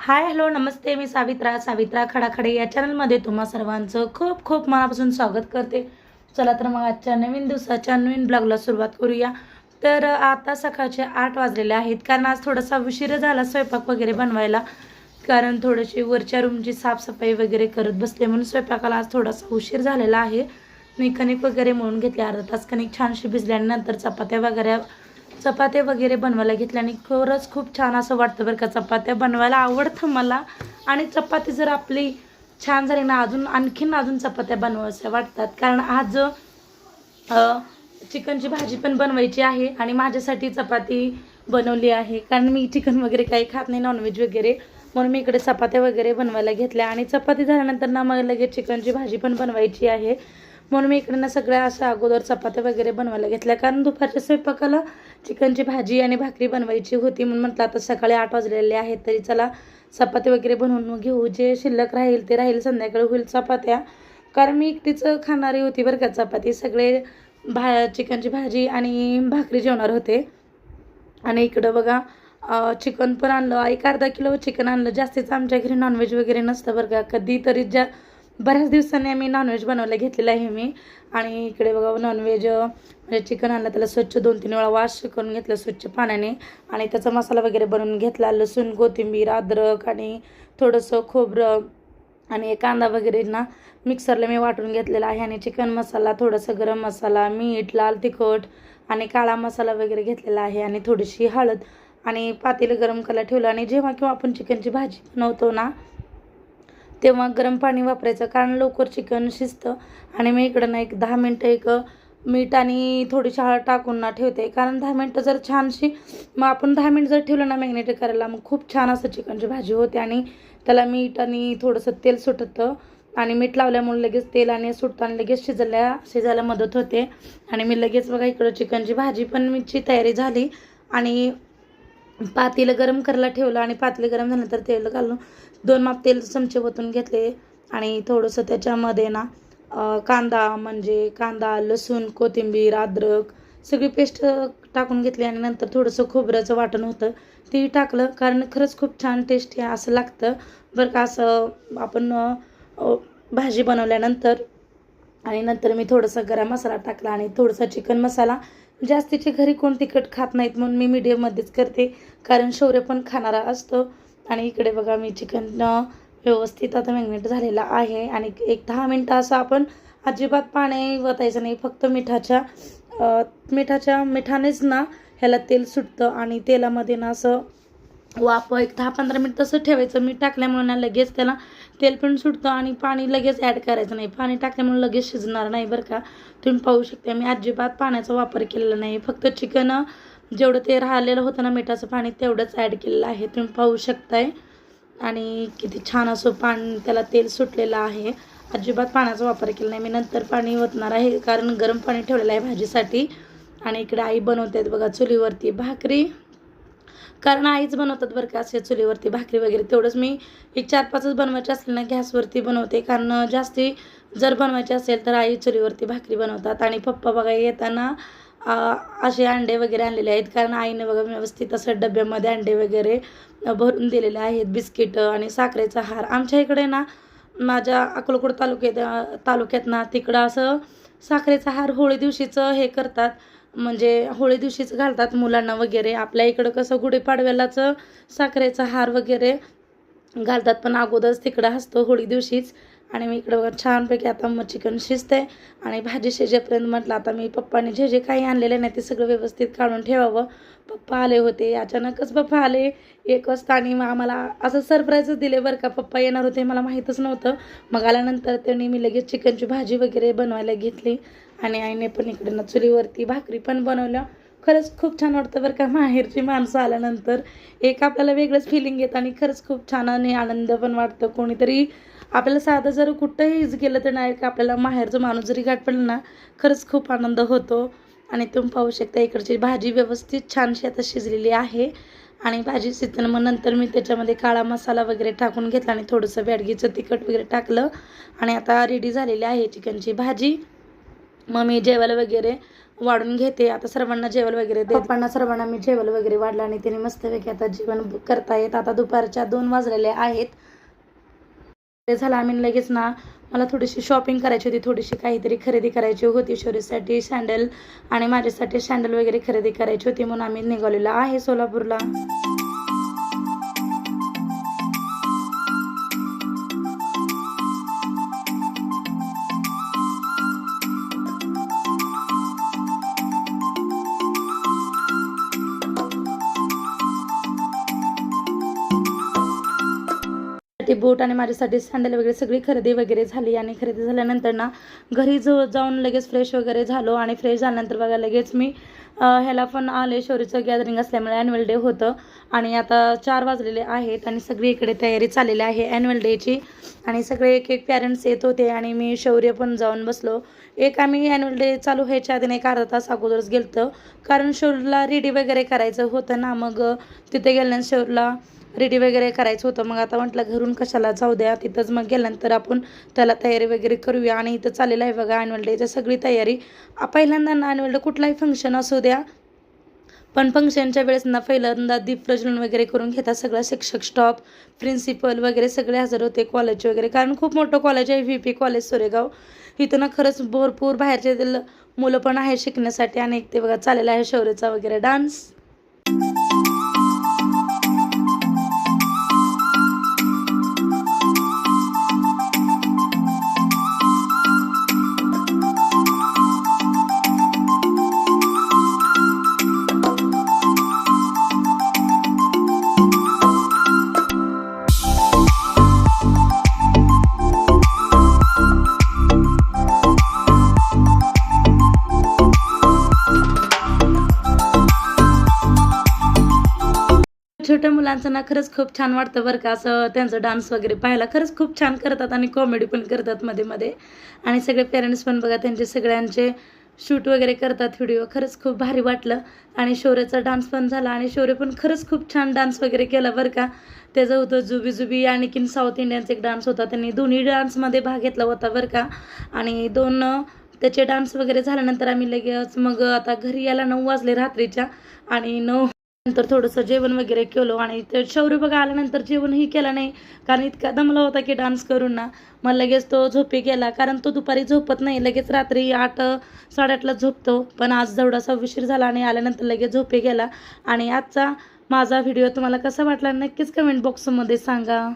Hi hello नमस्ते मी सावित्रा सावित्रा खडाखडे. या चॅनलमध्ये तुम्हा सर्वांचं खूप खूप मनापासून स्वागत करते. चला तर मग आजच्या नवीन दिवसाच्या नवीन ब्लॉगला सुरुवात करूया. तर आता सकाळचे आठ वाजलेले आहेत कारण आज थोडासा उशीर झाला स्वयंपाक वगैरे बनवायला. कारण थोडीशी वरच्या रूमची साफसफाई वगैरे करत बसले म्हणून स्वयंपाकाला आज थोडासा उशीर झालेला आहे. मी कणिक वगैरे म्हणून घेतले अर्धा तास कणिक छानशी भिजल्यानंतर चपात्या वगैरे चपात्या वगैरे बनवायला घेतल्या आणि खरंच खूप छान असं वाटतं बरं का. चपात्या बनवायला आवडतं मला. आणि चपाती जर आपली छान झाली ना अजून आणखीन अजून चपात्या बनवायच्या वाटतात. कारण आज चिकनची भाजी पण बनवायची आहे आणि माझ्यासाठी चपाती बनवली आहे. कारण मी चिकन वगैरे काही खात नाही नॉनव्हेज वगैरे. म्हणून मी इकडे चपात्या वगैरे बनवायला घेतल्या. आणि चपाती झाल्यानंतर ना मला लगेच चिकनची भाजी पण बनवायची आहे. म्हणून मी इकडनं सगळ्या अशा अगोदर चपात्या वगैरे बनवायला घेतल्या. कारण दुपारच्या स्वयंपाकाला चिकनची भाजी आणि भाकरी बनवायची होती म्हणून म्हटलं आता सकाळी आठ वाजलेले आहेत तरी चला चपाती वगैरे बनवून घेऊ. जे शिल्लक राहील ते राहील संध्याकाळी होईल चपात्या. कारण मी एकटीच खाणारी होती बरं का चपाती. सगळे भा चिकनची भाजी आणि भाकरी जेवणार होते. आणि इकडं बघा चिकन पण आणलं. एक अर्धा किलो चिकन आणलं. जास्तीच आमच्या घरी नॉनव्हेज वगैरे नसतं बरं का. कधीतरी ज्या बऱ्याच दिवसांनी आम्ही नॉनव्हेज बनवायला घेतलेलं आहे मी. आणि इकडे बघा नॉनव्हेज म्हणजे चिकन आणलं त्याला स्वच्छ दोन तीन वेळा वाश करून घेतलं स्वच्छ पाण्याने. आणि त्याचा मसाला वगैरे बनवून घेतला लसूण कोथिंबीर अद्रक आणि थोडंसं खोबरं आणि कांदा वगैरे ना मिक्सरला मी वाटून घेतलेला आहे. आणि चिकन मसाला थोडंसं गरम मसाला मीठ लाल तिखट आणि काळा मसाला वगैरे घेतलेला आहे. आणि थोडीशी हळद आणि पातेलं गरम करायला ठेवलं. आणि जेव्हा किंवा आपण चिकनची भाजी बनवतो ना तेव्हा गरम पाणी वापरायचं कारण लवकर चिकन शिजतं. आणि मी इकडं ना एक दहा मिनटं एक मीठ आणि थोडीशी हळद टाकून ना ठेवते. कारण दहा मिनटं जर छानशी मग आपण दहा मिनटं जर ठेवलं ना मॅग्नेट करायला मग खूप छान असं चिकनची भाजी होते. आणि त्याला मीठ आणि थोडंसं तेल सुटतं. आणि मीठ लावल्यामुळे लगेच तेल आणि सुटतं आणि लगेच शिजायला शिजायला मदत होते. आणि मी लगेच बघा इकडं चिकनची भाजी पण मीची तयारी झाली. आणि पातेलं गरम करायला ठेवलं आणि पातेलं गरम झाल्यानंतर तेल घालून दोन माप तेल चमचे ओतून घेतले आणि थोडंसं त्याच्यामध्ये ना कांदा म्हणजे कांदा लसूण कोथिंबीर अद्रक सगळी पेस्ट टाकून घेतली आणि नंतर थोडंसं खोबऱ्याचं वाटण होतं. ते टाकलं कारण खरंच खूप छान टेस्टी असं लागतं. बरं का असं आपण भाजी बनवल्यानंतर आणि नंतर मी थोडासा गरम मसाला टाकला आणि थोडासा चिकन मसाला जास्तीचे घरी कोण तिखट खात नाहीत म्हणून मी मीडियममध्येच करते. कारण शौर्य पण खाणारा असतो. आणि इकडे बघा मी चिकन व्यवस्थित आता मॅग्नेट झालेला आहे. आणि एक दहा मिनटं असं आपण अजिबात पाणी वतायचं नाही. फक्त मिठाच्या मिठाच्या मिठानेच ना ह्याला तेल सुटतं. आणि तेलामध्ये ना असं वाफ एक दहा पंधरा मिनिट तसं ठेवायचं. मीठ टाकल्यामुळे ना लगेच त्याला तेल पण सुटतं आणि पाणी लगेच ॲड करायचं नाही. पाणी टाकल्यामुळे लगेच शिजणार नाही बरं का. तुम्ही पाहू शकता मी अजिबात पाण्याचा वापर केलेला नाही. फक्त चिकन जेवढं ते राहिलेलं होतं ना मिठाचं पाणी तेवढंच ॲड केलेलं आहे. तुम्ही पाहू शकताय. आणि किती छान असं पाणी त्याला तेल सुटलेलं आहे. अजिबात पाण्याचा वापर केला नाही. मी नंतर पाणी ओतणार आहे कारण गरम पाणी ठेवलेलं आहे भाजीसाठी. आणि इकडे आई बनवते बघा चुलीवरती भाकरी. कारण आईच बनवतात बरं का असे चुलीवरती भाकरी वगैरे. तेवढंच मी एक चार पाचच बनवायचे असेल ना गॅसवरती बनवते. कारण जास्ती जर बनवायचे असेल तर आई चुलीवरती भाकरी बनवतात. आणि पप्पा बघा येताना असे अंडे वगैरे आणलेले आहेत. कारण आईने बघा व्यवस्थित असं डब्यामध्ये अंडे वगैरे भरून दिलेले आहेत. बिस्किटं आणि साखरेचा हार. आमच्या इकडे ना माझ्या अकोलकोट तालुक्यात तालुक्यात ना तिकडं असं साखरेचा हार होळी दिवशीचं हे करतात. म्हणजे होळी दिवशीच घालतात मुलांना वगैरे. आपल्या इकडं कसं गुढीपाडव्यालाच साखरेचा हार वगैरे घालतात. पण अगोदरच तिकडं असतो होळी दिवशीच. आणि मी इकडं बघा छानपैकी आता मग चिकन शिजते आणि भाजी शिजेपर्यंत म्हटलं आता मी पप्पाने जे जे काही आणलेले नाही ते सगळं व्यवस्थित काढून ठेवावं. पप्पा आले होते अचानकच पप्पा आले. एक वाजता आणि मग आम्हाला असं सरप्राईजच दिले बरं का पप्पा येणार होते मला माहीतच नव्हतं. मग आल्यानंतर त्यांनी मी लगेच चिकनची भाजी वगैरे बनवायला घेतली. आणि आईने पण इकडनं चुलीवरती भाकरी पण बनवल्या. खरंच खूप छान वाटतं बरं का माहेरची माणसं आल्यानंतर. एक आपल्याला वेगळंच फिलिंग येतं आणि खरंच खूप छान आणि आनंद पण वाटतं. कोणीतरी आपल्याला साधं जर कुठंही गेलं तर नाही का आपल्याला माहेरचं माणूस जरी गाठपडलं ना खरंच खूप आनंद होतो. आणि तुम्ही पाहू शकता इकडची भाजी व्यवस्थित छानशी आता शिजलेली आहे. आणि भाजी शिजताना मग नंतर मी त्याच्यामध्ये काळा मसाला वगैरे टाकून घेतला आणि थोडंसं बॅडगीचं तिखट वगैरे टाकलं. आणि आता रेडी झालेली आहे चिकनची भाजी. मग मी जेवायला वगैरे वाढून घेते. आता सर्वांना जेवण वगैरे देताना पप्पांना सर्वांना मी जेवण वगैरे वाढलं आणि त्यांनी मस्तपैकी आता जेवण करतायत. आता दुपारच्या दोन वाजलेल्या आहेत. ते झालं. आम्ही लगेच ना मला थोडीशी शॉपिंग करायची होती थोडीशी काहीतरी खरेदी करायची होती शोरीसाठी सँडल आणि माझ्यासाठी सँडल वगैरे खरेदी करायची होती म्हणून आम्ही निघालेलो आहे सोलापूरला. ते बूट आणि माझ्यासाठी सँडल वगैरे सगळी खरेदी वगैरे झाली आणि खरेदी झाल्यानंतर ना घरी जो जाऊन लगेच फ्रेश वगैरे झालो आणि फ्रेश झाल्यानंतर बघा लगेच मी ह्याला पण आले शौरीचं गॅदरिंग असल्यामुळे ॲन्युअल डे होतं. आणि आता चार वाजलेले आहेत आणि सगळी इकडे तयारी चाललेली आहे ॲन्युअल डेची आणि सगळे एक एक पॅरेंट्स येत होते आणि मी शौर्य पण जाऊन बसलो. एक आम्ही ॲन्युअल डे चालू व्हायच्या आधी एक अर्धा तास अगोदरच गेलतो. कारण शौरला रेडी वगैरे करायचं होतं ना मग तिथे गेल्यानंतर शौरला रेडी वगैरे करायचं होतं. मग आता म्हटलं घरून कशाला जाऊ द्या. तिथंच मग गेल्यानंतर आपण त्याला तयारी वगैरे करूया. आणि इथं चाललेलं आहे बघा ॲन्युअल डेची सगळी तयारी. पहिल्यांदा ना ॲन्युअल डे कुठलाही फंक्शन असू द्या. पण फंक्शनच्या वेळेस ना पहिल्यांदा दीप प्रज्वलन वगैरे करून घेतात सगळा. शिक्षक स्टॉप प्रिन्सिपल वगैरे सगळे हजर होते कॉलेज वगैरे. कारण खूप मोठं कॉलेज आहे व्ही पी कॉलेज सोरेगाव. इथं ना खरंच भरपूर बाहेरचे मुलं पण आहे शिकण्यासाठी. आणि ते बघा चालेलं आहे शौर्यचा वगैरे डान्स मुलांचं ना खरंच खूप छान वाटतं बरं का. असं त्यांचं डान्स वगैरे पाहायला खरंच खूप छान करतात आणि कॉमेडी पण करतात मध्ये मध्ये. आणि सगळे पेरेंट्स पण बघा त्यांचे सगळ्यांचे शूट वगैरे करतात व्हिडिओ खरंच खूप भारी वाटलं. आणि शौर्याचा डान्स पण झाला आणि शौर्य पण खरंच खूप छान डान्स वगैरे केला बरं का. त्याचं होतं जुबी जुबी आणखीन साऊथ इंडियनचा एक डान्स होता. त्यांनी दोन्ही डान्समध्ये भाग घेतला होता बरं का. आणि दोन त्याचे डान्स वगैरे झाल्यानंतर आम्ही लगेच मग आता घरी यायला नऊ वाजले रात्रीच्या. आणि नऊ नंतर थोडंसं जेवण वगैरे केलं आणि ते शौर्य बघा आल्यानंतर जेवणही केलं नाही. कारण इतका दमला होता की डान्स करून ना. मग लगेच तो झोपी गेला. कारण तो दुपारी झोपत नाही. लगेच रात्री आठ साडेआठला झोपतो. पण आज जेवढासा उशीर झाला आणि आल्यानंतर लगेच झोपी गेला. आणि आजचा माझा व्हिडिओ तुम्हाला कसा वाटला नक्कीच कमेंट बॉक्समध्ये सांगा.